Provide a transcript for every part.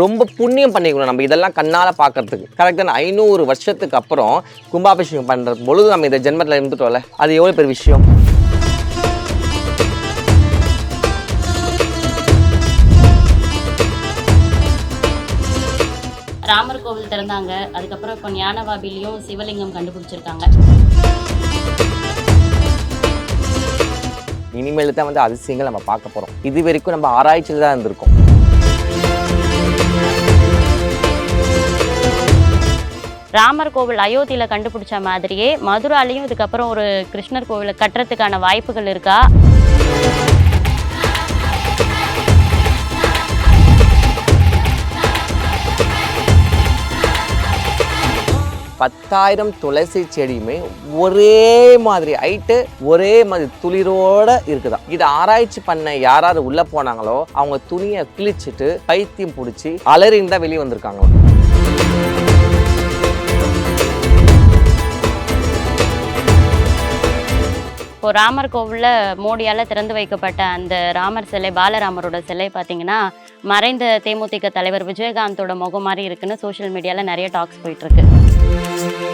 ரொம்ப புண்ணியம் பண்ணிக்கணும் நம்ம இதெல்லாம் கண்ணால் பார்க்கறதுக்கு. கரெக்டான ஐநூறு வருஷத்துக்கு அப்புறம் கும்பாபிஷேகம் பண்ணுற பொழுது நம்ம இந்த ஜென்மத்தில் இருந்துட்டோம்ல அது எவ்வளோ பெரிய விஷயம்? ராமர் கோவில் திறந்தாங்க. அதுக்கப்புறம் இப்போ ஞானவாபிலையும் சிவலிங்கம் கண்டுபிடிச்சிருக்காங்க. இனிமேல் தான் வந்து அதிசயங்கள் நம்ம பார்க்க போகிறோம் இது வரைக்கும் நம்ம ஆராய்ச்சியில் தான் இருந்திருக்கோம். ராமர் கோவில் அயோத்தியில் கண்டுபிடிச்ச மாதிரியே மதுராலையும் இதுக்கப்புறம் ஒரு கிருஷ்ணர் கோவிலை கட்டுறதுக்கான வாய்ப்புகள் இருக்கா? பத்தாயிரம் துளசி செடியுமே ஒரே மாதிரி ஹைட்டு ஒரே மாதிரி துளிரோட இருக்குதான் இது ஆராய்ச்சி பண்ண யாராவது உள்ள போனாங்களோ அவங்க துணியை கிழிச்சிட்டு பைத்தியம் பிடிச்சி அலறின்னு தான் வெளியே வந்திருக்காங்களோ? இப்போ ராமர் கோவில்ல மோடியால திறந்து வைக்கப்பட்ட அந்த ராமர் சிலை பாலராமரோட சிலை பார்த்தீங்கன்னா மறைந்த தேமுதிக தலைவர் விஜயகாந்தோட முகம் மாதிரி இருக்குன்னு சோஷியல் மீடியால நிறைய டாக்ஸ் போயிட்டு இருக்கு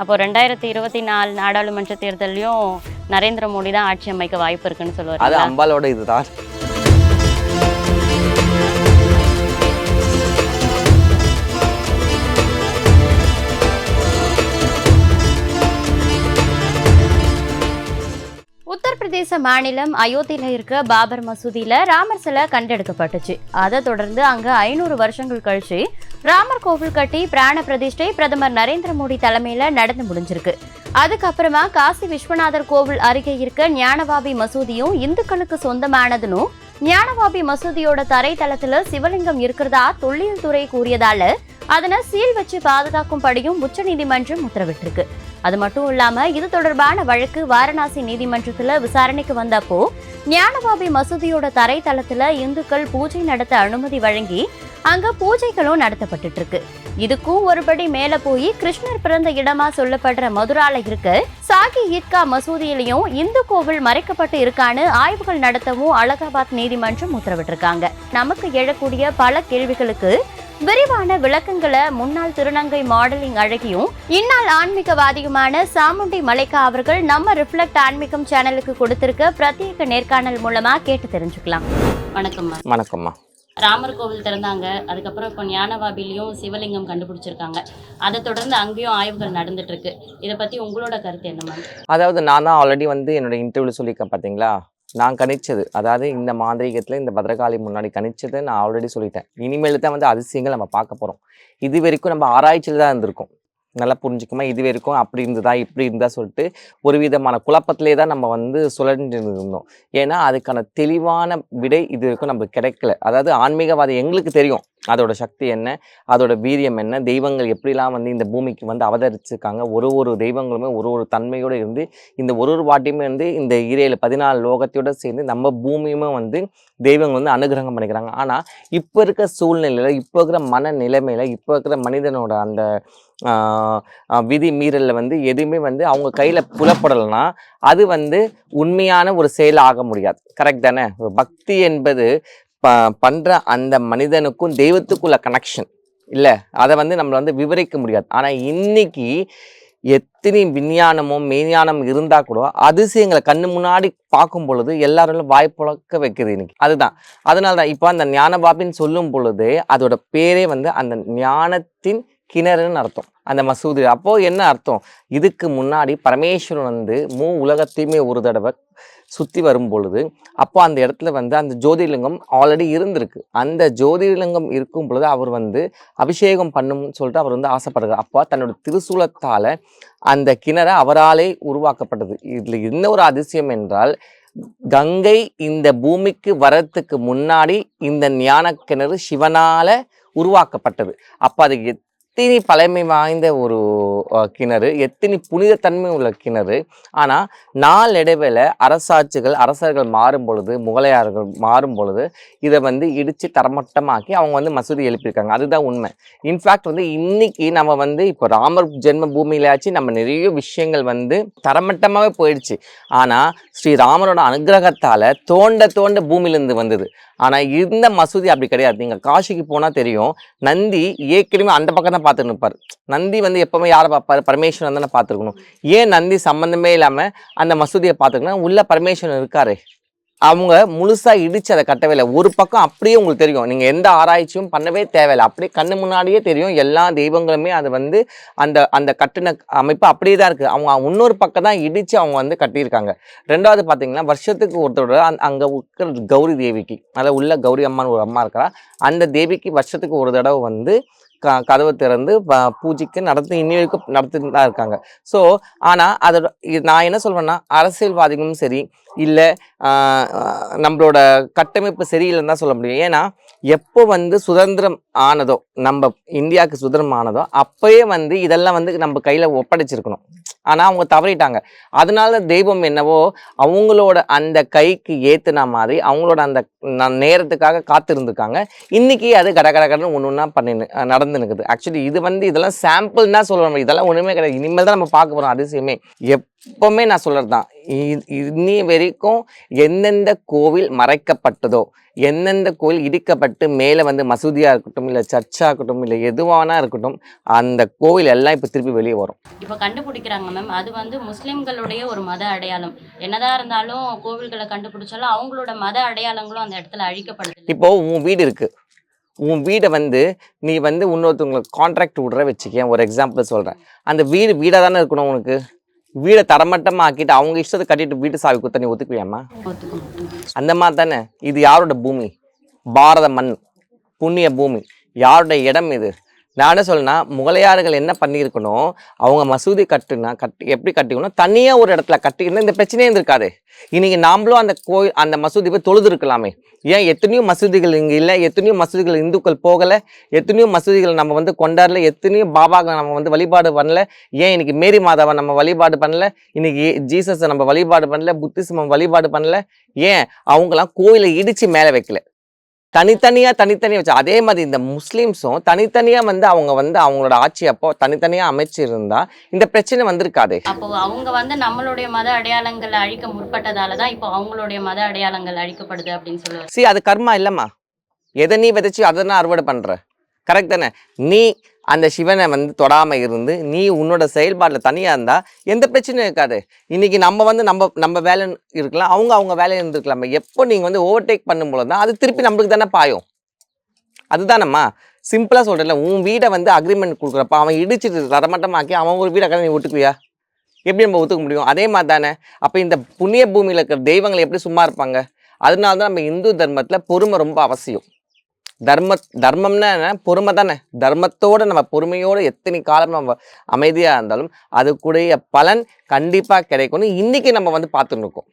அப்போ ரெண்டாயிரத்தி இருபத்தி நாலு நாடாளுமன்ற தேர்தலையும் நரேந்திர மோடி தான் ஆட்சி அமைக்க வாய்ப்பு இருக்குன்னு அது சொல்லுவாரு அம்பாலோட இதுதான். உத்தரப்பிரதேச மாநிலம் அயோத்தியில இருக்க பாபர் மசூதியில ராமர் சிலை கண்டெடுக்கப்பட்டுச்சு. அதை தொடர்ந்து அங்க ஐநூறு வருஷங்கள் கழிச்சு ராமர் கோவில் கட்டி பிராண பிரதிஷ்டை பிரதமர் நரேந்திர மோடி தலைமையில நடந்து முடிஞ்சிருக்கு. அதுக்கப்புறமா காசி விஸ்வநாதர் கோவில் அருகே இருக்க ஞானவாபி மசூதியும் இந்துக்களுக்கு சொந்தமானதுன்னு ஞானவாபி மசூதியோட தரைத்தளத்துல சிவலிங்கம் இருக்கிறதா தொல்லியல் துறை கூறியதால அதனை சீல் வச்சு பாதுகாக்கும்படியும் உச்சநீதிமன்றம் உத்தரவிட்டிருக்கு. அது மட்டும் இல்லாம இது தொடர்பான வழக்கு வாரணாசி நீதிமன்றத்துல விசாரணைக்கு வந்தப்போ ஞானபாபி மசூதியோட தரைத்தளத்துல இந்துக்கள் பூஜை நடத்த அனுமதி வழங்கி அங்க பூஜைகளும் நடத்தப்பட்டுட்டு இருக்கு இதுக்கும் ஒருபடி மேல போய் கிருஷ்ணர் பிறந்த இடமா சொல்லப்படுற மதுரால இருக்க சாகி ஈத்கா மசூதியிலையும் இந்து கோவில் மறைக்கப்பட்டு இருக்கான்னு ஆய்வுகள் நடத்தவும் அலகாபாத் நீதிமன்றம் உத்தரவிட்டிருக்காங்க. நமக்கு எழக்கூடிய பல கேள்விகளுக்கு விரிவான விளக்கங்களை முன்னாள் திருநங்கை மாடலிங் அழகியும் இந்நாள் ஆன்மீகவாதியுமான சாமுண்டி மலைக்கா அவர்கள் நம்ம ரிஃப்ளெக்ட் ஆன்மீகம் சேனலுக்கு கொடுத்திருக்க பிரத்யேக நேர்காணல் மூலமா கேட்டு தெரிஞ்சுக்கலாம். வணக்கம்மா. வணக்கம்மா. ராமர் கோவில் திறந்தாங்க. அதுக்கப்புறம் இப்போ ஞானவாபிலையும் சிவலிங்கம் கண்டுபிடிச்சிருக்காங்க. அதை தொடர்ந்து அங்கேயும் ஆய்வுகள் நடந்துட்டு இருக்கு இதை பத்தி உங்களோட கருத்து என்ன மேம்? அதாவது நான் தான் ஆல்ரெடி வந்து என்னோட இன்டர்வியூவில் சொல்லியிருக்கேன் பார்த்தீங்களா? நான் கணிச்சது. அதாவது இந்த மாந்திரிகத்தில் இந்த பத்ரகாளி முன்னாடி கணிச்சதை நான் ஆல்ரெடி சொல்லிட்டேன். இனிமேல் தான் வந்து அதிசயங்கள் நம்ம பார்க்க போகிறோம் இது வரைக்கும் நம்ம ஆராய்ச்சியில் தான் இருந்திருக்கோம். நல்லா புரிஞ்சுக்குமா? இது வரைக்கும் அப்படி இருந்ததா? இப்படி இருந்தா சொல்லிட்டு ஒரு விதமான குழப்பத்திலே தான் நம்ம வந்து சுழன்று இருந்தோம் ஏன்னா அதுக்கான தெளிவான விடை இது வரைக்கும் நம்மளுக்கு கிடைக்கல. அதாவது ஆன்மீகவாதி எங்களுக்கு தெரியும். அதோட சக்தி என்ன? அதோட வீரியம் என்ன? தெய்வங்கள் எப்படிலாம் வந்து இந்த பூமிக்கு வந்து அவதரிச்சிருக்காங்க? ஒரு ஒரு தெய்வங்களுமே ஒரு ஒரு தன்மையோடு இருந்து இந்த ஒரு ஒரு வாட்டியுமே வந்து இந்த ஈரேழு பதினாலு லோகத்தோட சேர்ந்து நம்ம பூமியுமே வந்து தெய்வங்கள் வந்து அனுகிரகம் பண்ணிக்கிறாங்க. ஆனால் இப்போ இருக்க சூழ்நிலையில் இப்போ இருக்கிற மன நிலைமையில இப்போ இருக்கிற மனிதனோட அந்த விதி மீறலில் வந்து எதுவுமே வந்து அவங்க கையில் புலப்படலைன்னா அது வந்து உண்மையான ஒரு செயல் ஆக முடியாது. கரெக்ட் தானே? ஒரு பக்தி என்பது ப பண்ணுற அந்த மனிதனுக்கும் தெய்வத்துக்குள்ள கனெக்ஷன் இல்லை? அதை வந்து நம்மளை வந்து விவரிக்க முடியாது. ஆனால் இன்னைக்கு எத்தனை விஞ்ஞானமும் மெய்ஞானம் இருந்தால் கூட அதிசயங்களை கண்ணு முன்னாடி பார்க்கும் பொழுது எல்லாரும் வாய் புழக்க இன்னைக்கு. அதுதான். அதனால தான் இப்போ அந்த ஞானபாபின்னு சொல்லும் பொழுது அதோட பேரே வந்து அந்த ஞானத்தின் கிணறுன்னு அர்த்தம். அந்த மசூதி அப்போது என்ன அர்த்தம்? இதுக்கு முன்னாடி பரமேஸ்வரன் வந்து மூ உலகத்தையுமே ஒரு தடவை சுற்றி வரும் பொழுது அப்போ அந்த இடத்துல வந்து அந்த ஜோதிர்லிங்கம் ஆல்ரெடி இருந்திருக்கு. அந்த ஜோதிர்லிங்கம் இருக்கும் பொழுது அவர் வந்து அபிஷேகம் பண்ணும்னு சொல்லிட்டு அவர் வந்து ஆசைப்படுறார். அப்போ தன்னோட திருசூலத்தால் அந்த கிணறு அவராலே உருவாக்கப்பட்டது. இதில் என்ன ஒரு அதிசயம் என்றால் கங்கை இந்த பூமிக்கு வரத்துக்கு முன்னாடி இந்த ஞான கிணறு சிவனால் உருவாக்கப்பட்டது. அப்போ அது எத்தனை பழமை வாய்ந்த ஒரு கிணறு எத்தனை புனிதத்தன்மை உள்ள கிணறு. ஆனால் நாளடைவில் அரசாட்சிகள் அரசர்கள் மாறும் பொழுது முகலாயர்கள் மாறும் பொழுது இதை வந்து இடித்து தரமட்டமாக்கி அவங்க வந்து மசூதி எழுப்பியிருக்காங்க. அதுதான் உண்மை. இன்ஃபேக்ட் வந்து இன்னைக்கு நம்ம வந்து இப்போ ராமர் ஜென்ம பூமியிலாச்சு நம்ம நிறைய விஷயங்கள் வந்து தரமட்டமாகவே போயிடுச்சு. ஆனால் ஸ்ரீ ராமரோட அனுகிரகத்தால் தோண்ட தோண்ட பூமியிலேருந்து வந்தது. ஆனால் இந்த மசூதி அப்படி கிடையாது. நீங்கள் காசிக்கு போனால் தெரியும். நந்தி ஏற்கனவே அந்த பக்கம் தான் பார்த்துட்டு இருப்பார். நந்தி வந்து எப்போவுமே யாரை பார்ப்பாரு பரமேஸ்வரன் தானே பார்த்துருக்கணும். ஏன் நந்தி சம்மந்தமே இல்லாமல் அந்த மசூதியை பார்த்துருக்கணும் உள்ள பரமேஸ்வரன் இருக்காரு. அவங்க முழுசாக இடித்து அதை கட்டவே இல்லை. ஒரு பக்கம் அப்படியே உங்களுக்கு தெரியும். நீங்கள் எந்த ஆராய்ச்சியும் பண்ணவே தேவையில்லை. அப்படியே கண்ணு முன்னாடியே தெரியும். எல்லா தெய்வங்களுமே அது வந்து அந்த அந்த கட்டின அமைப்பு அப்படியே தான் இருக்குது அவங்க இன்னொரு பக்கம் தான் இடித்து அவங்க வந்து கட்டியிருக்காங்க. ரெண்டாவது பார்த்தீங்கன்னா வருஷத்துக்கு ஒருத்தரோட அந் அங்கே இருக்கிற கௌரி தேவிக்கு அதில் உள்ள கௌரி அம்மான்னு ஒரு அம்மா இருக்கிறா அந்த தேவிக்கு வருஷத்துக்கு ஒரு தடவை வந்து க கதவை திறந்து ப- பூஜைக்கு நடத்தி இன்னி வரைக்கும் நடத்திட்டு தான் இருக்காங்க. ஸோ ஆனால் அதோட நான் என்ன சொல்வேன்னா அரசியல்வாதிகளும் சரி இல்லை நம்மளோட கட்டமைப்பு சரியில்லைன்னு தான் சொல்ல முடியும். ஏன்னா எப்போ வந்து சுதந்திரம் ஆனதோ நம்ம இந்தியாவுக்கு சுதந்திரம் ஆனதோ அப்போயே வந்து இதெல்லாம் வந்து நம்ம கையில் ஒப்படைச்சிருக்கணும். ஆனால் அவங்க தவறிட்டாங்க. அதனால தெய்வம் என்னவோ அவங்களோட அந்த கைக்கு ஏற்றுன மாதிரி அவங்களோட அந்த ந- நேரத்துக்காக காத்திருந்துருக்காங்க. இன்னைக்கு அது கட கட கடன்னு ஒன்று ஒன்றா பண்ணி நடந்து இருக்குது ஆக்சுவலி இது வந்து இதெல்லாம் சாம்பிள் தான் சொல்லுவோம் இதெல்லாம் ஒன்றுமே கிடையாது. இனிமேல் தான் நம்ம பார்க்க போகிறோம் அதிசயமே. எப்பவுமே நான் சொல்கிறது தான் இன்னி வரைக்கும் எந்தெந்த கோவில் மறைக்கப்பட்டதோ எந்தெந்த கோவில் இடிக்கப்பட்டு மேலே வந்து மசூதியாக இருக்கட்டும் இல்லை சர்ச்சாக இருக்கட்டும் இல்லை எதுவானா இருக்கட்டும் அந்த கோவில் எல்லாம் இப்போ திருப்பி வெளியே வரும். இப்போ கண்டுபிடிக்கிறாங்க மேம் அது வந்து முஸ்லிம்களுடைய ஒரு மத அடையாளம். என்னதான் இருந்தாலும் கோவில்களை கண்டுபிடிச்சாலும் அவங்களோட மத அடையாளங்களும் அந்த இடத்துல அழிக்கப்படுது. இப்போ உன் வீடு இருக்கு. உன் வீடை வந்து நீ வந்து இன்னொருத்தவங்களுக்கு கான்ட்ராக்ட் விடுற வச்சுக்கேன். ஒரு எக்ஸாம்பிள் சொல்கிறேன் அந்த வீடு வீடாக தானே இருக்கணும் உனக்கு? வீடை தரமட்டமாக ஆக்கிட்டு அவங்க இஷ்டத்தை கட்டிட்டு வீட்டு சாவி குத்த நீ ஒத்துக்குவியாம்மா அந்த மாதிரி தானே. இது யாரோட பூமி? பாரத மண் புண்ணிய பூமி. யாரோட இடம் இது? நான் என்ன சொல்லணும்னா முகலையார்கள் என்ன பண்ணியிருக்கணும்? அவங்க மசூதி கட்டுனா கட்டி எப்படி கட்டிக்கணும்? தனியாக ஒரு இடத்துல கட்டிக்கணும் இந்த பிரச்சனையே இருந்திருக்காது. இன்னைக்கு நாமளும் அந்த கோயில் அந்த மசூதி போய் தொழுது இருக்கலாமே ஏன் எத்தனையோ மசூதிகள் இங்கே இல்லை எத்தனையோ மசூதிகள் இந்துக்கள் போகலை எத்தனையோ மசூதிகள் நம்ம வந்து கொண்டாடல எத்தனையோ பாபாக்களை நம்ம வந்து வழிபாடு பண்ணல. ஏன் இன்னைக்கு மேரி மாதாவை நம்ம வழிபாடு பண்ணல? இன்னைக்கு ஜீசஸை நம்ம வழிபாடு பண்ணல புத்திசம் வழிபாடு பண்ணல. ஏன்? அவங்களாம் கோயிலை இடித்து மேலே வைக்கல. தனித்தனியா தனித்தனியா வச்சு அதே மாதிரி இந்த முஸ்லீம்ஸும் தனித்தனியா வந்து அவங்க வந்து அவங்களோட ஆட்சி அப்போ தனித்தனியா அமைச்சிருந்தா இந்த பிரச்சனை வந்திருக்காது. அப்போ அவங்க வந்து நம்மளுடைய மத அடையாளங்களை அழிக்க முற்பட்டதால தான் இப்போ அவங்களுடைய மத அடையாளங்கள் அழிக்கப்படுது அப்படின்னு சொல்லுவாங்க. சி அது கர்மா இல்லைம்மா. எதை நீ விதைச்சு அதை நான் அறுவடை பண்ற கரெக்ட் தானே? நீ அந்த சிவனை வந்து தொடாமல் இருந்து நீ உன்னோட செயல்பாட்டில் தனியாக இருந்தால் எந்த பிரச்சனையும் இருக்காது. இன்னைக்கு நம்ம வந்து நம்ம நம்ம வேலை இருக்கலாம். அவங்க அவங்க வேலையை இருந்துருக்கலாம். எப்போ நீங்கள் வந்து ஓவர்டேக் பண்ணும்போது தான் அது திருப்பி நம்மளுக்கு தானே பாயும். அதுதானம்மா. சிம்பிளாக சொல்கிறேன்ல உன் வீடை வந்து அக்ரிமெண்ட் கொடுக்குறப்ப அவன் இடிச்சிட்டு தரமட்டமாக்கி அவன் ஒரு வீடை கடை நீ ஒத்துக்குவியா எப்படி நம்ம ஒத்துக்க முடியும்? அதே மாதிரி தானே அப்போ இந்த புண்ணிய பூமியில் இருக்கிற தெய்வங்கள் எப்படி சும்மா இருப்பாங்க? அதனால தான் நம்ம இந்து தர்மத்தில் பொறுமை ரொம்ப அவசியம். தர்ம தர்மம்னா என்ன? பொறுமை தானே. தர்மத்தோட நம்ம பொறுமையோட எத்தனை காலம் நம்ம அமைதியாக இருந்தாலும் அதுக்குடைய பலன் கண்டிப்பாக கிடைக்கும்னு இன்றைக்கி நம்ம வந்து பார்த்துட்டு இருக்கோம்.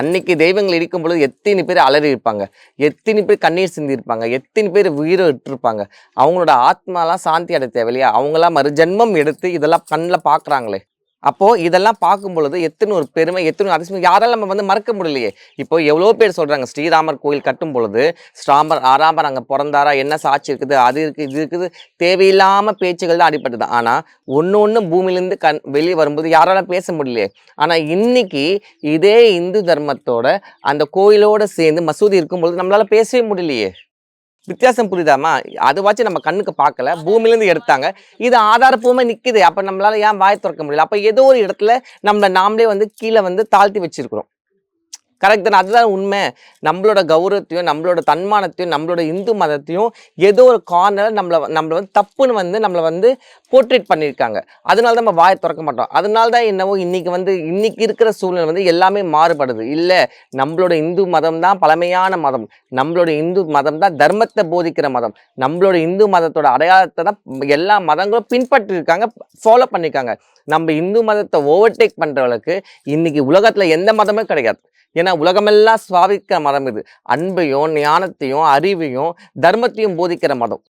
அன்னைக்கு தெய்வங்கள் இருக்கும் பொழுது எத்தனை பேர் அலறி இருப்பாங்க? எத்தனை பேர் கண்ணீர் சிந்திருப்பாங்க எத்தனை பேர் உயிரை விட்டுருப்பாங்க அவங்களோட ஆத்மாலாம் சாந்தி அடைய தேவையில்லையா? அவங்களாம் மறுஜென்மம் எடுத்து இதெல்லாம் கண்ணில் பார்க்குறாங்களே. அப்போ இதெல்லாம் பார்க்கும் பொழுது எத்தனை ஒரு பெருமை எத்தனை அதிசயம். யாராலும் நம்ம வந்து மறக்க முடியலையே. இப்போ எவ்வளோ பேர் சொல்றாங்க ஸ்ரீராமர் கோயில் கட்டும் பொழுது ஸ்ராமர் ஆராமர் அங்கே பிறந்தாரா என்ன சாட்சி இருக்குது அது இருக்குது இது இருக்குது தேவையில்லாமல் பேச்சுகள் தான் அடிப்பட்டது ஆனால் ஒன்று ஒன்று பூமியிலேருந்து கண் வெளியே வரும்போது யாராலும் பேச முடியலையே. ஆனால் இன்னைக்கு இதே இந்து தர்மத்தோட அந்த கோயிலோட சேர்ந்து மசூதி இருக்கும் பொழுது நம்மளால பேசவே முடியலையே. வித்தியாசம் புரியுதாம்மா? அதுவாச்சும் நம்ம கண்ணுக்கு பார்க்கல. பூமியிலேருந்து எடுத்தாங்க. இது ஆதாரப்பூர்வமாக நிற்குது அப்போ நம்மளால ஏன் வாய் திறக்க முடியல? அப்போ ஏதோ ஒரு இடத்துல நம்மளை நாமளே வந்து கீழே வந்து தாழ்த்தி வச்சிருக்கிறோம். கரெக்ட் தானே? அதுதான் உண்மை. நம்மளோட கௌரவத்தையும் நம்மளோட தன்மானத்தையும் நம்மளோட இந்து மதத்தையும் ஏதோ ஒரு கார்னரில் நம்மளை நம்மளை வந்து தப்புன்னு வந்து நம்மளை வந்து போர்ட்ரேட் பண்ணியிருக்காங்க. அதனால தான் நம்ம வாயை திறக்க மாட்டோம். அதனால தான் என்னவோ இன்றைக்கி வந்து இன்றைக்கி இருக்கிற சூழ்நிலை வந்து எல்லாமே மாறுபடுது. இல்லை நம்மளோட இந்து மதம் தான் பழமையான மதம். நம்மளோட இந்து மதம் தான் தர்மத்தை போதிக்கிற மதம். நம்மளோட இந்து மதத்தோட அடையாளத்தை தான் எல்லா மதங்களும் பின்பற்றிருக்காங்க ஃபாலோ பண்ணியிருக்காங்க நம்ம இந்து மதத்தை ஓவர்டேக் பண்ணுறவளுக்கு இன்றைக்கி உலகத்தில் எந்த மதமே கிடையாது. ஏன்னா உலகமெல்லாம் சுவாபிக்கிற மதம் இது. அன்பையும் ஞானத்தையும் அறிவையும் தர்மத்தையும் போதிக்கிற மதம்.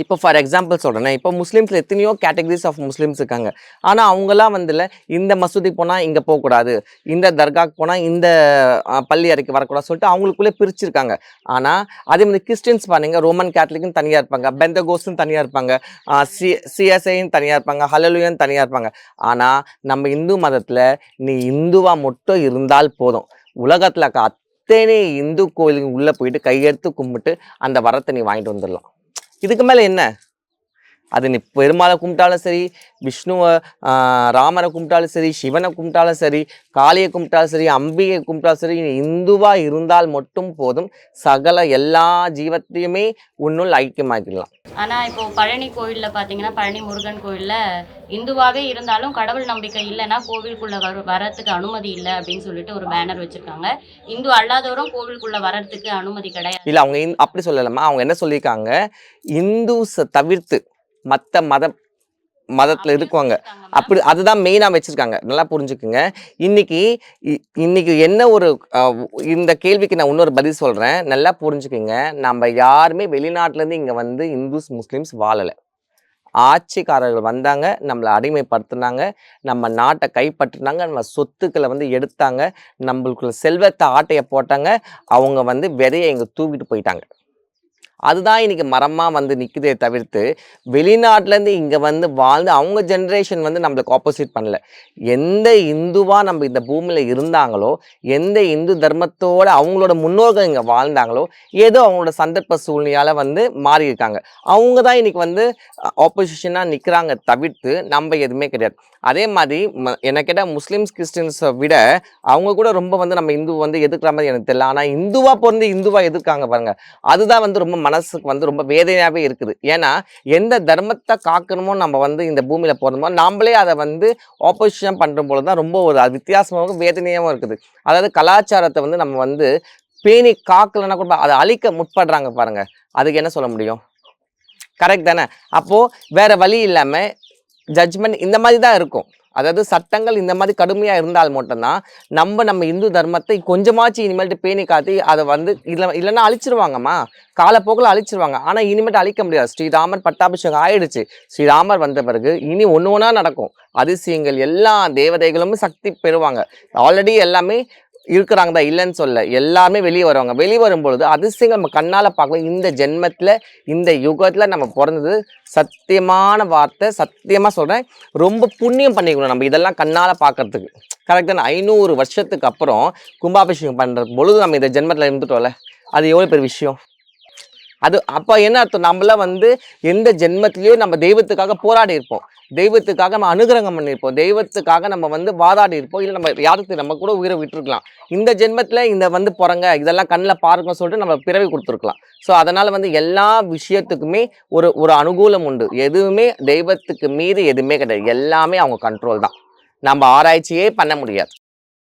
இப்போ ஃபார் எக்ஸாம்பிள் சொல்கிறேன் இப்போ முஸ்லீம்ஸில் எத்தனையோ கேட்டகரிஸ் ஆஃப் முஸ்லீம்ஸ் இருக்காங்க. ஆனால் அவங்களாம் வந்துல இந்த மசூதிக்கு போனால் இங்கே போகக்கூடாது இந்த தர்காக்கு போனால் இந்த பள்ளி அறைக்கு வரக்கூடாது சொல்லிட்டு அவங்களுக்குள்ளே பிரிச்சிருக்காங்க. ஆனால் அதே மாதிரி கிறிஸ்டின்ஸ் பாருங்க ரோமன் கேத்தலிக்னு தனியாக இருப்பாங்க பெந்தகோஸ்னு தனியாக இருப்பாங்க சி சிஎஸ்ஐன்னு தனியாக இருப்பாங்க ஹலலுயன்னு தனியாக இருப்பாங்க. ஆனால் நம்ம இந்து மதத்தில் நீ இந்துவாக மட்டும் இருந்தால் போதும். உலகத்தில் இருக்க அத்தனை இந்து கோயிலுக்கு உள்ளே போயிட்டு கையெடுத்து கும்பிட்டு அந்த வரத்தை நீ வாங்கிட்டு வந்துடலாம் இதுக்கு மேலே என்ன? அது நீ பெருமாளை கும்பிட்டாலும் சரி விஷ்ணுவை ராமரை கும்பிட்டாலும் சரி சிவனை கும்பிட்டாலும் சரி காளியை கும்பிட்டாலும் சரி அம்பிகை கும்பிட்டாலும் சரி நீ இந்துவா இருந்தால் மட்டும் போதும். சகல எல்லா ஜீவத்தையுமே உன்னுள் ஐக்கியமாக்கிடலாம். ஆனா இப்போ பழனி கோயில்ல பாத்தீங்கன்னா பழனி முருகன் கோயில்ல இந்துவாவே இருந்தாலும் கடவுள் நம்பிக்கை இல்லைன்னா கோவிலுக்குள்ள வர வரத்துக்கு அனுமதி இல்லை அப்படின்னு சொல்லிட்டு ஒரு பேனர் வச்சிருக்காங்க. இந்து அல்லாதவரும் கோவிலுக்குள்ள வரத்துக்கு அனுமதி கிடையாது. இல்லை அவங்க இந் அப்படி சொல்லலாமா அவங்க என்ன சொல்லியிருக்காங்க? இந்துஸை தவிர்த்து மற்ற மத மதத்தில் இருக்குவாங்க. அப்படி அதுதான் மெயினாக வச்சுருக்காங்க. நல்லா புரிஞ்சுக்குங்க. இன்னைக்கு இன்னைக்கு என்ன ஒரு இந்த கேள்விக்கு நான் இன்னொரு பதில் சொல்கிறேன் நல்லா புரிஞ்சுக்குங்க. நம்ம யாருமே வெளிநாட்டிலேருந்து இங்கே வந்து இந்துஸ் முஸ்லீம்ஸ் வாழலை. ஆட்சிக்காரர்கள் வந்தாங்க நம்மளை அடிமைப்படுத்தினாங்க நம்ம நாட்டை கைப்பற்றினாங்க நம்ம சொத்துக்களை வந்து எடுத்தாங்க நம்மளுக்குள்ள செல்வத்தை ஆட்டைய போட்டாங்க அவங்க வந்து விதையை இங்கே தூக்கிட்டு போயிட்டாங்க. அதுதான் இன்றைக்கி மரமாக வந்து நிற்குதே தவிர்த்து வெளிநாட்டிலேருந்து இங்கே வந்து வாழ்ந்து அவங்க ஜென்ரேஷன் வந்து நம்மளுக்கு ஆப்போசிட் பண்ணல. எந்த இந்துவாக நம்ம இந்த பூமியில் இருந்தாங்களோ எந்த இந்து தர்மத்தோட அவங்களோட முன்னோர்கள் இங்கே வாழ்ந்தாங்களோ ஏதோ அவங்களோட சந்தர்ப்ப சூழ்நிலையால் வந்து மாறியிருக்காங்க. அவங்க தான் இன்றைக்கி வந்து ஆப்போசிஷனாக நிற்கிறாங்க தவிர்த்து நம்ம எதுவுமே கிடையாது. அதே மாதிரி ம- என்ன கேட்டால் முஸ்லீம்ஸ் கிறிஸ்டின்ஸை விட அவங்க கூட ரொம்ப வந்து நம்ம இந்து வந்து எதிர்க்கிற மாதிரி எனக்கு தெரியல. ஆனால் இந்துவாக பிறந்து இந்துவாக எதிர்க்காங்க பாருங்கள் அதுதான் வந்து ரொம்ப மனசுக்கு வந்து ரொம்ப வேதனையாகவே இருக்குது. ஏன்னா எந்த தர்மத்தை காக்கணுமோ நம்ம வந்து இந்த பூமியில் போகிறோமோ நாம்மளே அதை வந்து ஆப்போசிஷன் பண்ணுற போது தான் ரொம்ப ஒரு வித்தியாசமாகவும் வேதனையாகவும் இருக்குது. அதாவது கலாச்சாரத்தை வந்து நம்ம வந்து பேணி காக்கலைன்னா கூட அதை அழிக்க முற்படுறாங்க பாருங்கள் அதுக்கு என்ன சொல்ல முடியும்? கரெக்ட் தானே? அப்போது வேறு வழி இல்லாமல் ஜட்ஜ்மெண்ட் இந்த மாதிரி தான் இருக்கும். அதாவது சட்டங்கள் இந்த மாதிரி கடுமையாக இருந்தால் மட்டும்தான் நம்ம நம்ம இந்து தர்மத்தை கொஞ்சமாச்சு இனிமேல்ட்டு பேணி காத்தி அதை வந்து இல்லை இல்லைன்னா அழிச்சிருவாங்கம்மா. காலப்போக்கில் அழிச்சிருவாங்க. ஆனால் இனிமேட்டு அழிக்க முடியாது. ஸ்ரீராமர் பட்டாபிஷேகம் ஆயிடுச்சு. ஸ்ரீராமர் வந்த பிறகு இனி ஒன்று ஒன்றா நடக்கும். அதிசயங்கள் எல்லா தேவதைகளும் சக்தி பெறுவாங்க. ஆல்ரெடி எல்லாமே இருக்கிறாங்க தான் இல்லைன்னு சொல்ல. எல்லாருமே வெளியே வருவாங்க. வெளியே வரும்பொழுது அதிசயங்கள் நம்ம கண்ணால் பார்க்கலாம் இந்த ஜென்மத்தில் இந்த யுகத்தில் நம்ம பிறந்தது சத்தியமான வார்த்தை சத்தியமாக சொல்கிறேன் ரொம்ப புண்ணியம் பண்ணிக்கணும் நம்ம இதெல்லாம் கண்ணால் பார்க்கறதுக்கு. கரெக்டான ஐநூறு வருஷத்துக்கு அப்புறம் கும்பாபிஷேகம் பண்ணுற பொழுது நம்ம இந்த ஜென்மத்தில் இருந்துட்டோம்ல. அது எவ்வளோ பெரிய விஷயம்? அது அப்போ என்ன அர்த்தம்? நம்மளாம் வந்து எந்த ஜென்மத்திலையோ நம்ம தெய்வத்துக்காக போராடி இருப்போம். தெய்வத்துக்காக நம்ம அனுகிரகம் பண்ணியிருப்போம் தெய்வத்துக்காக நம்ம வந்து வாதாடி இருப்போம். இல்லை நம்ம யாருக்கு நம்ம கூட உயிரை விட்டுருக்கலாம். இந்த ஜென்மத்தில் இந்த வந்து பிறங்க இதெல்லாம் கண்ணில் பாருங்கன்னு சொல்லிட்டு நம்ம பிறவி கொடுத்துருக்கலாம். ஸோ அதனால் வந்து எல்லா விஷயத்துக்குமே ஒரு ஒரு அனுகூலம் உண்டு. எதுவுமே தெய்வத்துக்கு மீறி எதுவுமே கிடையாது. எல்லாமே அவங்க கண்ட்ரோல் தான். நம்ம ஆராய்ச்சியே பண்ண முடியாது.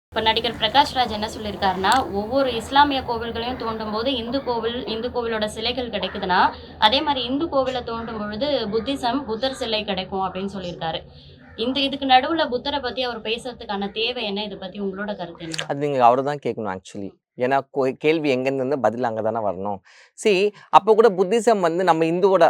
இப்போ நடிகர் பிரகாஷ் ராஜ் என்ன சொல்லியிருக்காருன்னா ஒவ்வொரு இஸ்லாமிய கோவில்களையும் தோண்டும் போது இந்து கோவில் இந்து கோவிலோட சிலைகள் கிடைக்குதுன்னா அதே மாதிரி இந்து கோவிலை தோண்டும் பொழுது புத்திசம் புத்தர் சிலை கிடைக்கும் அப்படின்னு சொல்லியிருக்காரு. இந்த இதுக்கு நடுவில் புத்தரை பற்றி அவர் பேசுறதுக்கான தேவை என்ன? இதை பற்றி உங்களோட கருத்து என்ன? அது நீங்கள் அவர் தான் கேட்கணும் ஆக்சுவலி ஏன்னா கோ- கேள்வி எங்கேருந்து பதில் அங்கே தானே வரணும். சி அப்போ கூட புத்திசம் வந்து நம்ம இந்துவோட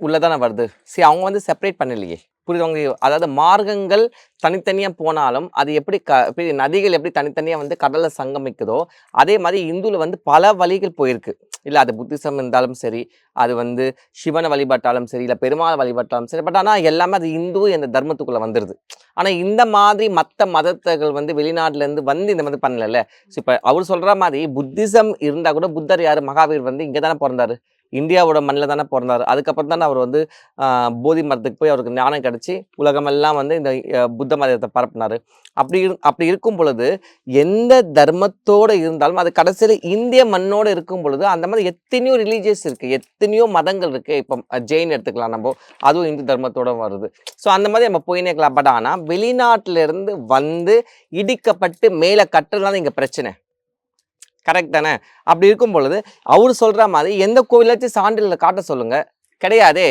உள்ளதானே வருது. சி அவங்க வந்து செப்பரேட் பண்ணலையே. புரிதவங்க அதாவது மார்க்கங்கள் தனித்தனியாக போனாலும் அது எப்படி க எப்படி நதிகள் எப்படி தனித்தனியாக வந்து கடலில் சங்கமிக்குதோ அதே மாதிரி இந்துவில் வந்து பல வழிகள் போயிருக்கு. இல்லை அது புத்திசம் இருந்தாலும் சரி அது வந்து சிவனை வழிபட்டாலும் சரி இல்லை பெருமாள் வழிபட்டாலும் சரி பட் ஆனால் எல்லாமே அது இந்து என்ற தர்மத்துக்குள்ளே வந்துடுது ஆனால் இந்த மாதிரி மற்ற மதத்தர்கள் வந்து வெளிநாட்டிலேருந்து வந்து இந்த மாதிரி பண்ணலல்ல ஸோ இப்போ அவர் சொல்கிற மாதிரி புத்திசம் இருந்தால் கூட புத்தர் யார் மகாவீர் வந்து இங்கே தானே பிறந்தார்? இந்தியாவோட மண்ணில் தானே பிறந்தாரு. அதுக்கப்புறம் தானே அவர் வந்து போதி மரத்துக்கு போய் அவருக்கு ஞானம் கிடச்சி உலகமெல்லாம் வந்து இந்த புத்த மதத்தை பரப்புனாரு. அப்படி இரு அப்படி இருக்கும் பொழுது எந்த தர்மத்தோடு இருந்தாலும் அது கடைசியில் இந்திய மண்ணோடு இருக்கும் பொழுது அந்த மாதிரி எத்தனையோ ரிலீஜியஸ் இருக்குது எத்தனையோ மதங்கள் இருக்குது இப்போ ஜெயின் எடுத்துக்கலாம் நம்ம அதுவும் இந்து தர்மத்தோட வருது. ஸோ அந்த மாதிரி நம்ம போயினே இருக்கலாம். பட் ஆனால் வெளிநாட்டிலேருந்து வந்து இடிக்கப்பட்டு மேலே கட்டுறதுனால இங்கே பிரச்சனை. கரெக்ட் தானே? அப்படி இருக்கும் பொழுது அவர் சொல்கிற மாதிரி எந்த கோவிலாச்சும் சான்றிதழில் காட்ட சொல்லுங்கள் கிடையாதே.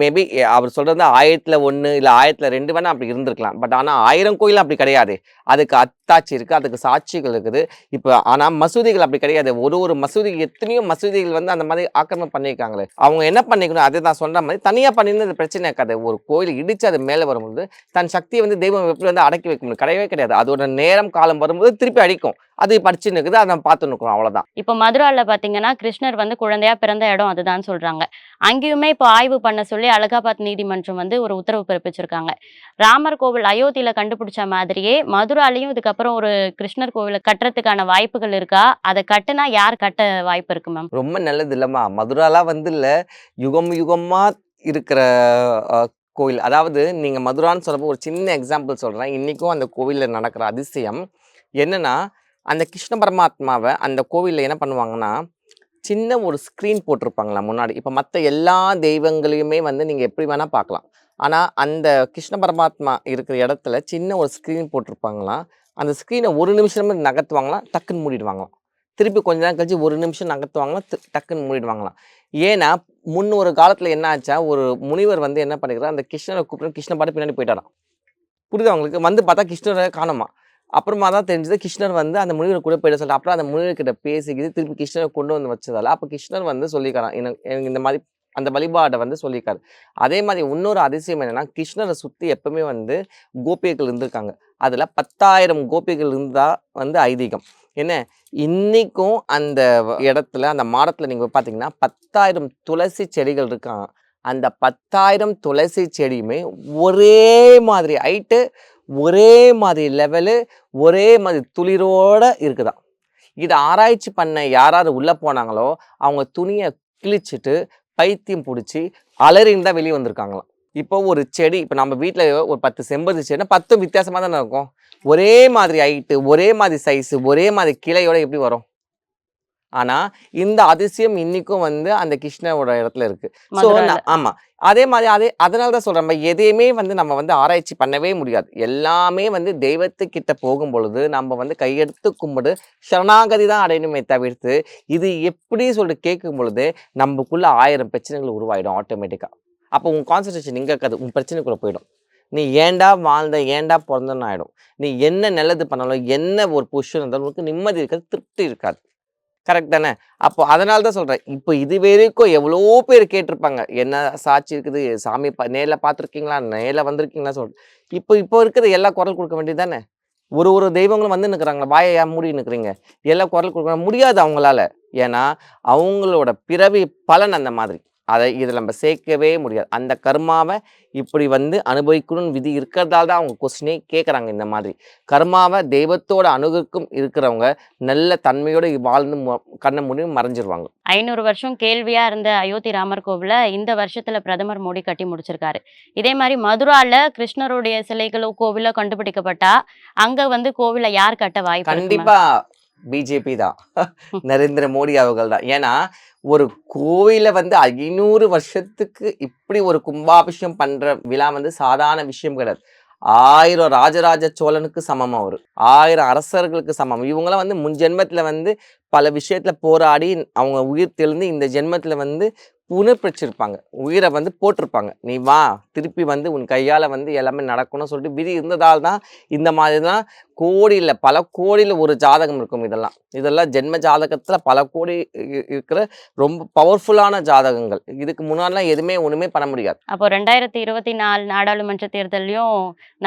மேபி அவர் சொல்கிறது ஆயிரத்தில் ஒன்று இல்லை ஆயிரத்தில் ரெண்டு வேணால் அப்படி இருந்திருக்கலாம். பட் ஆனால் ஆயிரம் கோயில் அப்படி கிடையாது. அதுக்கு அத்தாட்சி இருக்குது அதுக்கு சாட்சிகள் இருக்குது. இப்போ ஆனால் மசூதிகள் அப்படி கிடையாது. ஒரு ஒரு மசூதி எத்தனையோ மசூதிகள் வந்து அந்த மாதிரி ஆக்கிரமம் பண்ணியிருக்காங்களே. அவங்க என்ன பண்ணிக்கணும்? அதை நான் சொல்கிற மாதிரி தனியாக பண்ணிருந்து அது பிரச்சனை இருக்காது. ஒரு கோயில் இடித்து அது மேலே வரும்போது தன் சக்தியை வந்து தெய்வம் எப்படி வந்து அடக்கி வைக்க முடியும்? கிடையவே கிடையாது. அதோட நேரம் காலம் வரும்போது திருப்பி அடிக்கும். அது படிச்சுன்னு இருக்குது. அதை நம்ம பார்த்து நிற்கிறோம் அவ்வளவுதான். இப்போ மதுரால பாத்தீங்கன்னா கிருஷ்ணர் வந்து குழந்தையா பிறந்த இடம் அதுதான் சொல்றாங்க. அங்கேயுமே இப்போ ஆய்வு பண்ண சொல்லி அலகாபாத் நீதிமன்றம் வந்து ஒரு உத்தரவு பிறப்பிச்சிருக்காங்க. ராமர் கோவில் அயோத்தியில கண்டுபிடிச்ச மாதிரியே மதுராலையும் இதுக்கப்புறம் ஒரு கிருஷ்ணர் கோவிலை கட்டுறதுக்கான வாய்ப்புகள் இருக்கா? அதை கட்டுனா யார் கட்ட வாய்ப்பு இருக்கு மேம்? ரொம்ப நல்லது இல்லைம்மா. மதுராலாம் வந்து இல்லை யுகம் யுகமா இருக்கிற கோயில் அதாவது நீங்க மதுரான்னு சொல்றப்போ ஒரு சின்ன எக்ஸாம்பிள் சொல்றேன். இன்னைக்கும் அந்த கோவில்ல நடக்கிற அதிசயம் என்னன்னா அந்த கிருஷ்ண பரமாத்மாவை அந்த கோவிலில் என்ன பண்ணுவாங்கன்னா சின்ன ஒரு ஸ்க்ரீன் போட்டிருப்பாங்களா முன்னாடி. இப்போ மற்ற எல்லா தெய்வங்களையுமே வந்து நீங்கள் எப்படி வேணால் பார்க்கலாம். ஆனால் அந்த கிருஷ்ண பரமாத்மா இருக்கிற இடத்துல சின்ன ஒரு ஸ்க்ரீன் போட்டிருப்பாங்களாம் அந்த ஸ்க்ரீனை ஒரு நிமிஷமே நகர்த்துவாங்களாம் டக்குன்னு மூடிடுவாங்களாம். திருப்பி கொஞ்ச நேரம் கழிச்சு ஒரு நிமிஷம் நகர்த்துவாங்களாம் டக்குன்னு மூடிடுவாங்களாம். ஏன்னா முன்னொரு காலத்தில் என்ன ஆச்சா ஒரு முனிவர் வந்து என்ன பண்ணிக்கிறார் அந்த கிருஷ்ணரை கூப்பிட்டு கிருஷ்ண பாட்டு பின்னாடி போயிட்டாராம். புரியுது அவங்களுக்கு வந்து பார்த்தா கிருஷ்ணரை காணுமா அப்புறமா தான் தெரிஞ்சது கிருஷ்ணர் வந்து அந்த முனிவர் கூட போயிட சொல்லிட்டு அப்புறம் அந்த முனிவர்கிட்ட பேசிக்கிது திருப்பி கிருஷ்ணரை கொண்டு வந்து வச்சதால அப்போ கிருஷ்ணர் வந்து சொல்லிக்கிறான் எனக்கு இந்த மாதிரி அந்த வழிபாடை வந்து சொல்லியிருக்காரு அதே மாதிரி இன்னொரு அதிசயம் என்னென்னா கிருஷ்ணரை சுற்றி எப்பவுமே வந்து கோபியர்கள் இருந்திருக்காங்க. அதில் பத்தாயிரம் கோபிகள் இருந்தால் வந்து ஐதீகம். என்ன? இன்றைக்கும் அந்த இடத்துல அந்த மாடத்தில் நீங்கள் பார்த்தீங்கன்னா பத்தாயிரம் துளசி செடிகள் இருக்காங்க அந்த பத்தாயிரம் துளசி செடியுமே ஒரே மாதிரி ஹைட்டு ஒரே மாதிரி லெவலு ஒரே மாதிரி துளிரோட இருக்குதாம். இதை ஆராய்ச்சி பண்ண யாராவது உள்ளே போனாங்களோ அவங்க துணியை கிழிச்சிட்டு பைத்தியம் பிடிச்சி அலறின்னு தான் வெளியே வந்திருக்காங்களாம். இப்போ ஒரு செடி இப்போ நம்ம வீட்டில் ஒரு பத்து செம்பருத்தி செடினா பத்தும் வித்தியாசமாக தானே இருக்கும். ஒரே மாதிரி ஹைட்டு ஒரே மாதிரி சைஸு ஒரே மாதிரி கிளையோட எப்படி வரும்? ஆனால் இந்த அதிசயம் இன்னைக்கும் வந்து அந்த கிருஷ்ணரோட இடத்துல இருக்கு. ஸோ மதுரால. அதே மாதிரி அதே அதனால தான் சொல்கிறேன் நம்ம எதையுமே வந்து நம்ம வந்து ஆராய்ச்சி பண்ணவே முடியாது. எல்லாமே வந்து தெய்வத்துக்கிட்ட போகும் பொழுது நம்ம வந்து கையெடுத்து கும்பிடு சரணாகதி தான் அடையணுமே தவிர்த்து இது எப்படி சொல்லிட்டு கேட்கும் பொழுது நமக்குள்ளே ஆயிரம் பிரச்சனைகள் உருவாயிடும் ஆட்டோமேட்டிக்காக அப்போ உன் கான்சன்ட்ரேஷன் இங்கே இருக்காது உன் பிரச்சனைக்குள்ளே போயிடும். நீ ஏன்டா வாழ்ந்த ஏன்டா பிறந்தன்னு ஆகிடும் நீ என்ன நல்லது பண்ணாலும் என்ன ஒரு பொசிஷன் இருந்தாலும் உனக்கு நிம்மதி இருக்காது திருப்தி இருக்காது. கரெக்ட் தானே? அப்போ அதனால தான் சொல்கிறேன் இப்போ இது வரைக்கும் எவ்வளோ பேர் கேட்டிருப்பாங்க. என்ன சாட்சி இருக்குது? சாமி பா நேரில் பார்த்துருக்கீங்களா? நேரில் வந்திருக்கீங்களா? சொல்கிறேன் இப்போ இப்போ இருக்கிற எல்லா குரல் கொடுக்க வேண்டியது தானே? ஒரு ஒரு தெய்வங்களும் வந்து நிற்கிறாங்களா வாயை ஏன் மூடி நிற்கிறீங்க எல்லா குரல் கொடுக்க முடியாது அவங்களால. ஏன்னா அவங்களோட பிறவி பலன் அந்த மாதிரி. அதை இதில் நம்ம சேர்க்கவே முடியாது. அந்த கர்மாவை இப்படி வந்து அனுபவிக்கணும்னு விதி இருக்கிறதால தான் அவங்க கொஸ்டினே கேட்குறாங்க இந்த மாதிரி. கர்மாவை தெய்வத்தோட அணுகுக்கும் இருக்கிறவங்க நல்ல தன்மையோட வாழ்ந்து கண்ணை மூடி மறைஞ்சிருவாங்க. ஐநூறு வருஷம் கேள்வியா இருந்த அயோத்தி ராமர் கோவில இந்த வருஷத்துல பிரதமர் மோடி கட்டி முடிச்சிருக்காரு. இதே மாதிரி மதுரால கிருஷ்ணருடைய சிலைகளோ கோவிலோ கண்டுபிடிக்கப்பட்டா அங்க வந்து கோவிலை யார் கட்ட வாய்ப்பு இருக்கு ma'am? கண்டிப்பா பிஜேபி தான். நரேந்திர மோடி அவர்கள் தான். ஏன்னா ஒரு கோயிலை வந்து ஐநூறு வருஷத்துக்கு இப்படி ஒரு கும்பாபிஷேகம் பண்ற விழா வந்து சாதாரண விஷயம் கிடையாது. ஆயிரம் ராஜராஜ சோழனுக்கு சமம் அவர். ஆயிரம் அரசர்களுக்கு சமம். இவங்களாம் வந்து முன் ஜென்மத்தில் வந்து பல விஷயத்தில் போராடி அவங்க உயிர் தெளிந்து இந்த ஜென்மத்தில் வந்து புனர்பிடிச்சிருப்பாங்க உயிரை வந்து போட்டிருப்பாங்க. நீ வா திருப்பி வந்து உன் கையால வந்து எல்லாமே நடக்கணும்னு சொல்லிட்டு விதி இருந்ததால் தான் இந்த மாதிரி தான் கோடியில் பல கோடியில் ஒரு ஜாதகம் இருக்கும் இதெல்லாம். இதெல்லாம் ஜென்ம ஜாதகத்துல பல கோடி இருக்கிற ரொம்ப பவர்ஃபுல்லான ஜாதகங்கள். இதுக்கு முன்னாடிலாம் எதுவுமே ஒண்ணுமே பண்ண முடியாது. அப்போ ரெண்டாயிரத்தி இருபத்தி நாலு நாடாளுமன்ற தேர்தலையும்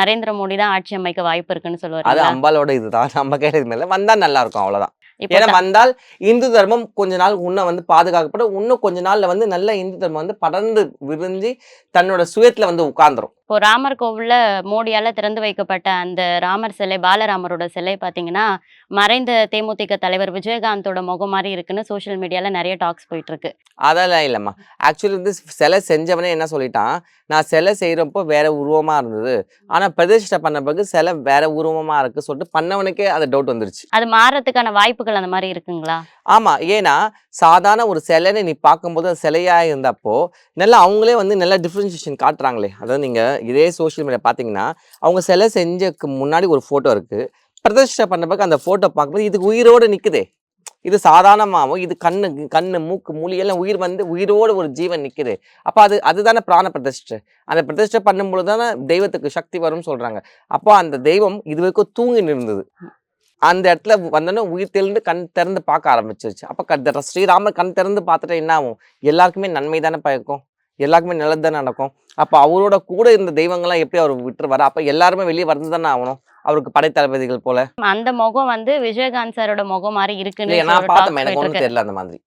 நரேந்திர மோடி தான் ஆட்சி அமைக்க வாய்ப்பு இருக்குன்னு அது சொல்லுவாரு அம்பாலோட இதுதான். நம்ம கையில மேல வந்தா நல்லா இருக்கும் அவ்வளவுதான். இப்போ ஏன்னா வந்தால் இந்து தர்மம் கொஞ்ச நாள் இன்னும் வந்து பாதுகாக்கப்படும். இன்னும் கொஞ்ச நாள்ல வந்து நல்ல இந்து தர்மம் வந்து படர்ந்து விரிஞ்சு தன்னோட சுயத்துல வந்து உட்கார்ந்துரும். இப்போ ராமர் கோவில்ல மோடியால திறந்து வைக்கப்பட்ட அந்த ராமர் சிலை பாலராமரோட சிலை பாத்தீங்கன்னா மறைந்த தேமுதிக தலைவர் விஜயகாந்தோட முகம் மாதிரி இருக்குன்னு சோஷியல் மீடியால நிறைய டாக்ஸ் போயிட்டு இருக்கு அதெல்லாம் இல்லைம்மா. ஆக்சுவலி வந்து சிலை செஞ்சவனே என்ன சொல்லிட்டான்? நான் சிலை செய்கிறப்போ வேற உருவமா இருந்தது. ஆனா பிரதிஷ்டை பண்ண பிறகு சிலை வேற உருவமா இருக்கு சொல்லிட்டு பண்ணவனுக்கே அந்த டவுட் வந்துருச்சு. அது மாறத்துக்கான வாய்ப்புகள் அந்த மாதிரி இருக்குங்களா? ஆமா. ஏன்னா சாதாரண ஒரு சிலைன்னு நீ பார்க்கும்போது அது சிலையா இருந்தப்போ நல்லா அவங்களே வந்து நல்ல டிஃப்ரென்சியேஷன் காட்டுறாங்களே. அதாவது நீங்க இதே சோஷியல் மீடியா பார்த்தீங்கன்னா அவங்க சிலை செஞ்சதுக்கு முன்னாடி ஒரு ஃபோட்டோ இருக்கு. பிரதிஷ்டை பண்ண பிறகு அந்த ஃபோட்டோ பார்க்கும்போது இதுக்கு உயிரோடு நிற்குதே இது சாதாரணமாகவும் இது கண்ணு கண்ணு மூக்கு மூலி எல்லாம் உயிர் வந்து உயிரோடு ஒரு ஜீவன் நிற்குது அப்போ அது அதுதானே பிராண பிரதிஷ்டை. அந்த பிரதிஷ்டை பண்ணும்பொழுது தானே தெய்வத்துக்கு சக்தி வரும்னு சொல்றாங்க. அப்போ அந்த தெய்வம் இது வரைக்கும் தூங்கி நின்றுது. அந்த இடத்துல வந்தோடனே உயிர் தெளிந்து கண் திறந்து பார்க்க ஆரம்பிச்சிருச்சு. அப்போ க ஸ்ரீராமர் கண் திறந்து பார்த்துட்டு என்ன ஆகும்? எல்லாருக்குமே நன்மை தானே பயக்கும்? எல்லாருக்குமே நல்லது தானே நடக்கும். அப்போ அவரோட கூட இருந்த தெய்வங்கள்லாம் எப்படி அவர் விட்டுருவாரு? அப்போ எல்லாருமே வெளியே வந்து தானே ஆகணும்? அவருக்கு படைத்தளபதிகள் போல. அந்த முகம் வந்து விஜயகாந்த் சாரோட முகம் மாதிரி இருக்குன்னு நான் பார்த்தேன். எனக்கு ஒன்றும். தெரியல அந்த மாதிரி.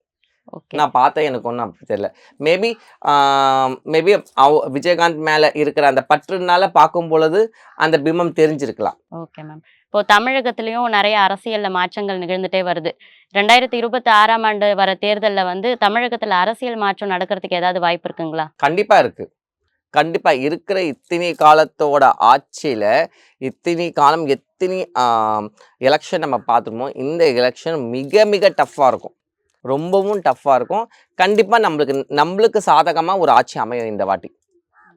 நான் பார்த்தேன் எனக்கு ஒன்றும் அப்படி தெரியல. மேபி மேபி அவ விஜயகாந்த் மேல இருக்கிற அந்த பற்றுனால பார்க்கும் பொழுது அந்த பிம்பம் தெரிஞ்சிருக்கலாம். ஓகே மேம் இப்போ தமிழகத்திலையும் நிறைய அரசியல்ல மாற்றங்கள் நிகழ்ந்துட்டே வருது. ரெண்டாயிரத்தி இருபத்தி ஆறாம் ஆண்டு வர தேர்தலில் வந்து தமிழகத்துல அரசியல் மாற்றம் நடக்கிறதுக்கு ஏதாவது வாய்ப்பு இருக்குங்களா? கண்டிப்பா இருக்கு. கண்டிப்பா இருக்கிற இத்தனை காலத்தோட ஆட்சியில இத்தினி காலம் எத்தனை எலெக்ஷன் நம்ம பார்த்துருமோ இந்த எலெக்ஷன் மிக மிக டஃப்பாக இருக்கும். ரொம்பவும் டஃப்பாக இருக்கும். கண்டிப்பாக நம்மளுக்கு நம்மளுக்கு சாதகமாக ஒரு ஆட்சி அமையும் இந்த வாட்டி.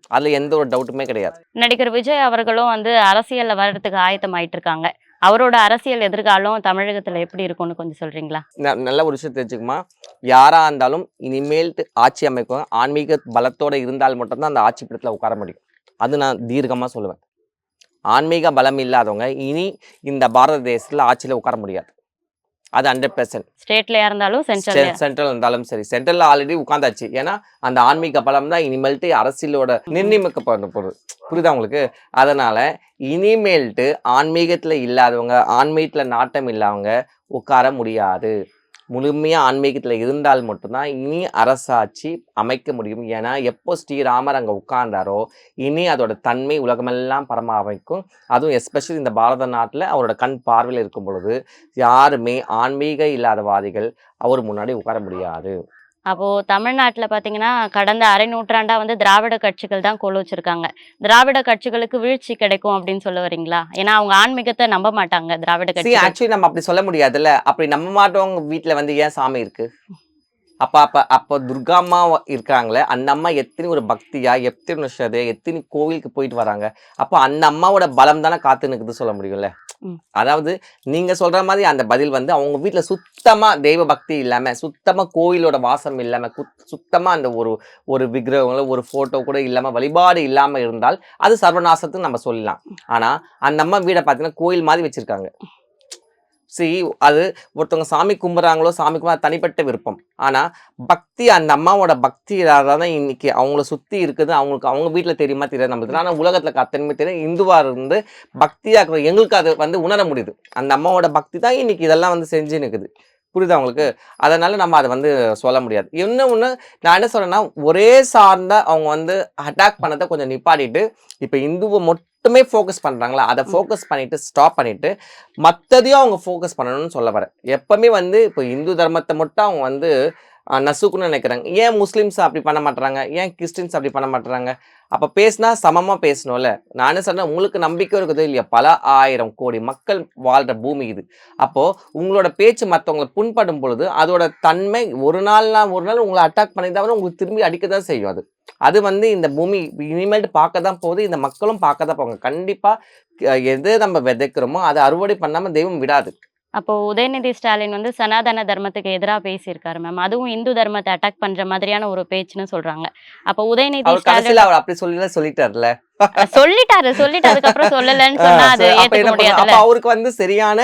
அதுல எந்த ஒரு டவுட்டுமே கிடையாது. நடிகர் விஜய் அவர்களும் வந்து அரசியல்ல வர்றதுக்கு ஆயத்தமாயிட்டு இருக்காங்க அவரோட அரசியல் எதிர்காலம் தமிழகத்துல எப்படி இருக்கும்னு கொஞ்சம் சொல்றீங்களா? ந- நல்ல ஒரு விஷயம் தெரிஞ்சுக்குமா? யாரா இருந்தாலும் இனிமேல்ட்டு ஆட்சி அமைக்கும் ஆன்மீக பலத்தோட இருந்தால் மட்டும்தான் அந்த ஆட்சி பீடத்துல உட்கார முடியும். அது நான் தீர்க்கமா சொல்லுவேன். ஆன்மீக பலம் இல்லாதவங்க இனி இந்த பாரத தேசத்துல ஆட்சியில உட்கார முடியாது. அது ஹண்ட்ரட் பெர்சன்ட் ஸ்டேட்லயா இருந்தாலும் சென்ட்ரல் சென்ட்ரல் இருந்தாலும் சரி. சென்ட்ரல்ல ஆல்ரெடி உட்காந்தாச்சு. ஏன்னா அந்த ஆன்மீக பலம் தான் இனிமேல்ட்டு அரசியலோட நிர்ணயிக்கப்பட போகுது. புரியுதா உங்களுக்கு? அதனால இனிமேல்ட்டு ஆன்மீகத்துல இல்லாதவங்க ஆன்மீகத்துல நாட்டம் இல்லாதவங்க உட்கார முடியாது. முழுமையாக ஆன்மீகத்தில் இருந்தால் மட்டும்தான் இனி அரசாட்சி அமைக்க முடியும். ஏன்னா எப்போ ஸ்ரீராமர் அங்கே உட்கார்ந்தாரோ இனி அதோட தன்மை உலகமெல்லாம் பரமாவைக்கும். அதுவும் எஸ்பெஷலி இந்த பாரத நாட்டில் அவரோட கண் பார்வையில் இருக்கும் பொழுது யாருமே ஆன்மீக இல்லாதவாதிகள் அவர் முன்னாடி உட்கார முடியாது. அப்போ தமிழ்நாட்டுல பாத்தீங்கன்னா கடந்த அரை நூற்றாண்டா வந்து திராவிட கட்சிகள் தான் கொண்டு வச்சிருக்காங்க. திராவிட கட்சிகளுக்கு வீழ்ச்சி கிடைக்கும் அப்படின்னு சொல்ல வரீங்களா? ஏன்னா அவங்க ஆன்மீகத்தை நம்ப மாட்டாங்க திராவிட கட்சிகள். ஆக்சுவலி நம்ம அப்படி சொல்ல முடியாதுல்ல. அப்படி நம்ப மாட்டவங்க வீட்ல வந்து ஏன் சாமி இருக்கு? அப்ப அப்ப அப்போ துர்கா அம்மா இருக்காங்களே அந்த அம்மா எத்தனை ஒரு பக்தியா எத்தனை ஸ்ரதை எத்தனை கோவிலுக்கு போயிட்டு வராங்க? அப்போ அந்த அம்மாவோட பலம் தானே காத்து நிக்குது சொல்ல முடியும்ல. அதாவது நீங்க சொல்ற மாதிரி அந்த பதில் வந்து அவங்க வீட்ல சுத்தமா தெய்வ பக்தி இல்லாம சுத்தமா கோயிலோட வாசம் இல்லாம குத்- சுத்தமா அந்த ஒரு ஒரு விக்கிரகங்களோ ஒரு போட்டோ கூட இல்லாம வழிபாடு இல்லாம இருந்தால் அது சர்வநாசத்துக்கு நம்ம சொல்லலாம். ஆனா அந்த அம்மா வீடை பார்த்தீங்கன்னா கோயில் மாதிரி வச்சிருக்காங்க. சி அது ஒருத்தவங்க சாமி கும்பிட்றாங்களோ சாமி கும்பிட தனிப்பட்ட விருப்பம். ஆனால் பக்தி அந்த அம்மாவோட பக்தி தான் இன்னைக்கு அவங்கள சுற்றி இருக்குது. அவங்களுக்கு அவங்க வீட்டில் தெரியுமா தெரியாது நம்மளுக்கு. ஆனால் உலகத்தில் அத்தனையுமே தெரியும் இந்துவாக இருந்து பக்தியாக இருக்கிற எங்களுக்கு அது வந்து உணர முடியுது. அந்த அம்மாவோட பக்தி தான் இன்னைக்கு இதெல்லாம் வந்து செஞ்சு நிற்குது புரியுதா உங்களுக்கு? அதனால நம்ம அதை வந்து சொல்ல முடியாது. இன்னும் ஒன்று நான் என்ன சொல்றேன்னா ஒரே சார்ந்த அவங்க வந்து அட்டாக் பண்ணதை கொஞ்சம் நிப்பாட்டிட்டு இப்போ இந்துவை மட்டுமே ஃபோக்கஸ் பண்றாங்களா? அதை ஃபோக்கஸ் பண்ணிட்டு ஸ்டாப் பண்ணிட்டு மற்றதையும் அவங்க ஃபோக்கஸ் பண்ணணும்னு சொல்ல வரேன். எப்பவுமே வந்து இப்போ இந்து தர்மத்தை மட்டும் அவங்க வந்து நசுக்குன்னு நினைக்கிறாங்க. ஏன் முஸ்லீம்ஸ் அப்படி பண்ண மாட்டுறாங்க ஏன் கிறிஸ்டின்ஸ் அப்படி பண்ண மாட்டுறாங்க அப்போ பேசினா சமமாக பேசணும்ல. நான் சொன்னேன் உங்களுக்கு நம்பிக்கை இருக்குது இல்லையா பல ஆயிரம் கோடி மக்கள் வாழ்கிற பூமி இது. அப்போது உங்களோட பேச்சு மற்றவங்களை புண்படும் பொழுது அதோட தன்மை ஒரு நாள்னா ஒரு நாள் உங்களை அட்டாக் பண்ணி தான் உங்களுக்கு திரும்பி அடிக்க தான் செய்யும் அது. அது வந்து இந்த பூமி இனிமேல்ட்டு பார்க்க தான் போகுது இந்த மக்களும் பார்க்க தான் போவாங்க. கண்டிப்பாக எது நம்ம விதைக்கிறோமோ அதை அறுவடை பண்ணாமல் தெய்வம் விடாது. அப்போ உதயநிதி ஸ்டாலின் வந்து சனாதன தர்மத்துக்கு எதிரா பேசியிருக்காரு மேம் அதுவும் இந்து தர்மத்தை அட்டாக் பண்ற மாதிரியான ஒரு பேச்சுன்னு சொல்றாங்க. அப்போ உதயநிதி ஸ்டாலின் அவர் அப்படி சொல்லல சொல்லிட்டார்ல? சொல்லிட்டாரு சொல்லிட்டு அதுக்கப்புறம் சொல்லலன்னு சொன்னா அது ஏத்துக்க அவருக்கு வந்து சரியான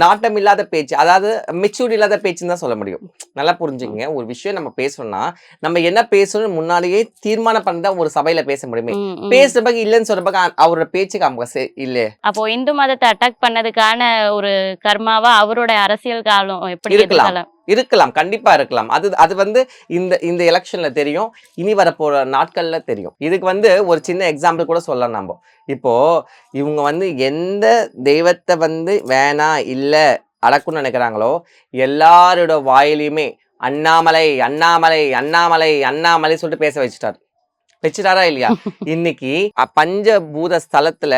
நாட்டம் இல்லாத பேச்சு அதாவது மெச்சூர்ட் இல்லாத பேச்சுன்னு தான் சொல்ல முடியும். நல்லா புரிஞ்சுக்கங்க. ஒரு விஷயம் நம்ம பேசணும்னா நம்ம என்ன பேசணும்னு முன்னாடியே தீர்மானம் பண்ணி தான் ஒரு சபையில பேச முடியுமே. பேசுற பக்கம் இல்லைன்னு சொல்ற பக்கம் அ- அவரோட பேச்சுக்கு அவங்க இல்லையே அப்போ இந்து மதத்தை அட்டாக் பண்ணதுக்கான ஒரு கர்மாவா அவரோட அரசியல் காலம் எப்படி இருக்கலாம். இருக்கலாம் கண்டிப்பா இருக்கலாம். அது அது வந்து இந்த இந்த எலெக்ஷன்ல தெரியும் இனி வரப்போற நாட்கள்ல தெரியும். இதுக்கு வந்து ஒரு சின்ன எக்ஸாம்பிள் கூட சொல்லலாம் நம்ம. இப்போ இவங்க வந்து எந்த தெய்வத்தை வந்து வேணாம் இல்ல அடக்கும்னு நினைக்கிறாங்களோ எல்லாரோட வாயிலையுமே அண்ணாமலை அண்ணாமலை அண்ணாமலை அண்ணாமலை சொல்லிட்டு பேச வச்சுட்டாரு. வச்சுட்டாரா இல்லையா? இன்னைக்கு பஞ்சபூத ஸ்தலத்துல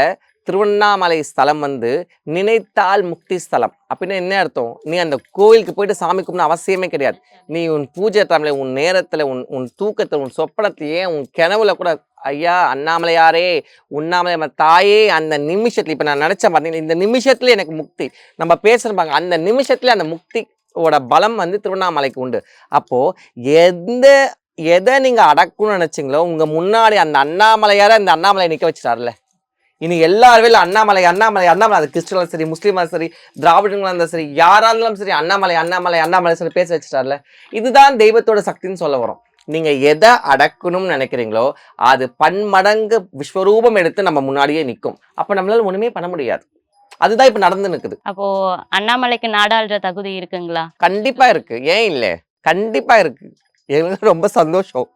திருவண்ணாமலை ஸ்தலம் வந்து நினைத்தால் முக்தி ஸ்தலம். அப்படின்னா என்ன அர்த்தம்? நீ அந்த கோயிலுக்கு போயிட்டு சாமி கும்பிட அவசியமே கிடையாது. நீ உன் பூஜை டைம்ல உன் நேரத்தில் உன் உன் தூக்கத்தில் உன் சொப்பனத்தையே உன் கிணவுல கூட ஐயா அண்ணாமலையாரே உண்ணாமலை தாயே அந்த நிமிஷத்தில் இப்போ நான் நினச்சேன் பார்த்தீங்கன்னா இந்த நிமிஷத்துல எனக்கு முக்தி. நம்ம பேசுகிறப்பாங்க அந்த நிமிஷத்துல அந்த முக்தியோட பலம் வந்து திருவண்ணாமலைக்கு உண்டு. அப்போ எந்த எதை நீங்கள் அடக்கணும்னு நினச்சிங்களோ உங்கள் முன்னாடி அந்த அண்ணாமலையார அந்த அண்ணாமலை நிற்க வச்சிட்டார்ல இனி எல்லாருமே அண்ணாமலை அண்ணாமலை அண்ணாமலை அது கிறிஸ்டனும் சரி முஸ்லீமாக சரி திராவிடங்களா இருந்தாலும் சரி யாரா இருந்தாலும் சரி அண்ணாமலை அண்ணாமலை அண்ணாமலை சொல்லி பேச வச்சிட்டார்ல? இதுதான் தெய்வத்தோட சக்தின்னு சொல்ல வரோம் நீங்க எதை அடக்கணும்னு நினைக்கிறீங்களோ அது பன்மடங்கு விஸ்வரூபம் எடுத்து நம்ம முன்னாடியே நிற்கும் அப்ப நம்மளால ஒண்ணுமே பண்ண முடியாது. அதுதான் இப்ப நடந்து நிக்குது. அப்போ அண்ணாமலைக்கு நாடாளுற தகுதி இருக்குங்களா? கண்டிப்பா இருக்கு. ஏன் இல்ல? கண்டிப்பா இருக்கு. எனக்கு ரொம்ப சந்தோஷம்.